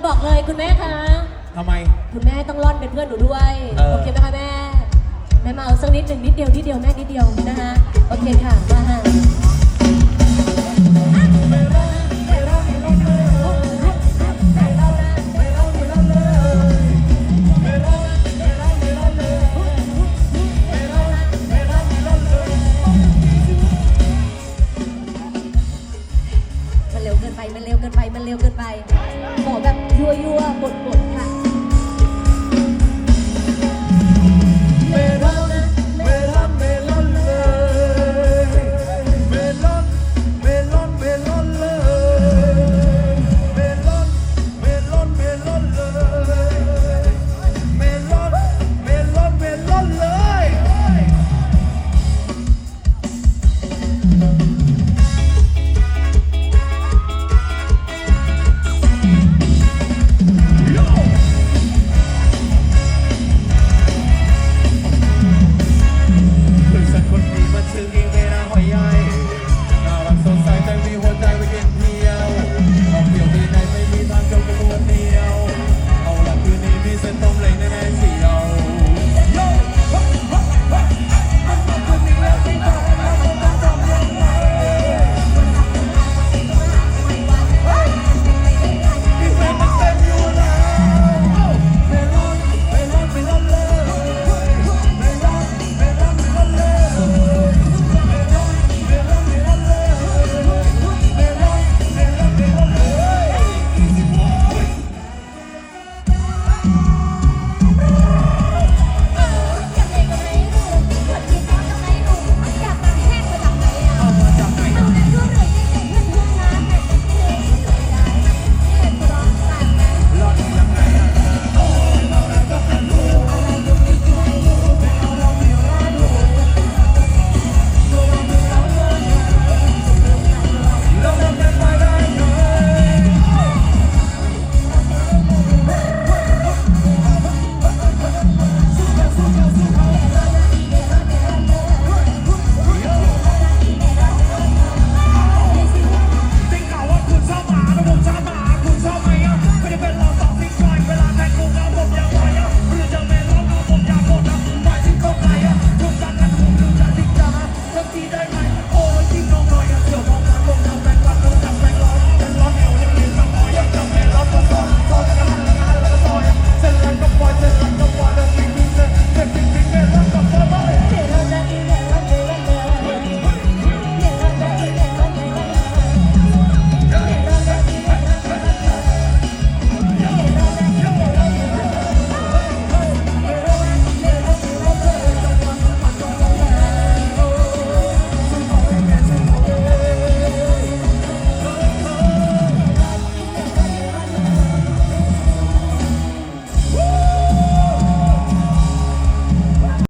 จะบอกเลยคุณแม่คะ ทำไม คุณแม่ต้องร่อนเป็นเพื่อนหนูด้วยเออ โอเคไหมคะแม่แม่มาเอาสักนิดหนึ่งนิดเดียวนิดเดียวแม่นิดเดียวนะคะโอเคค่ะมาค่ะ มันเร็วเกินไปมันเร็วเกินไป มันเร็วเกินไปขอแบบยั่วยั่วปวดกด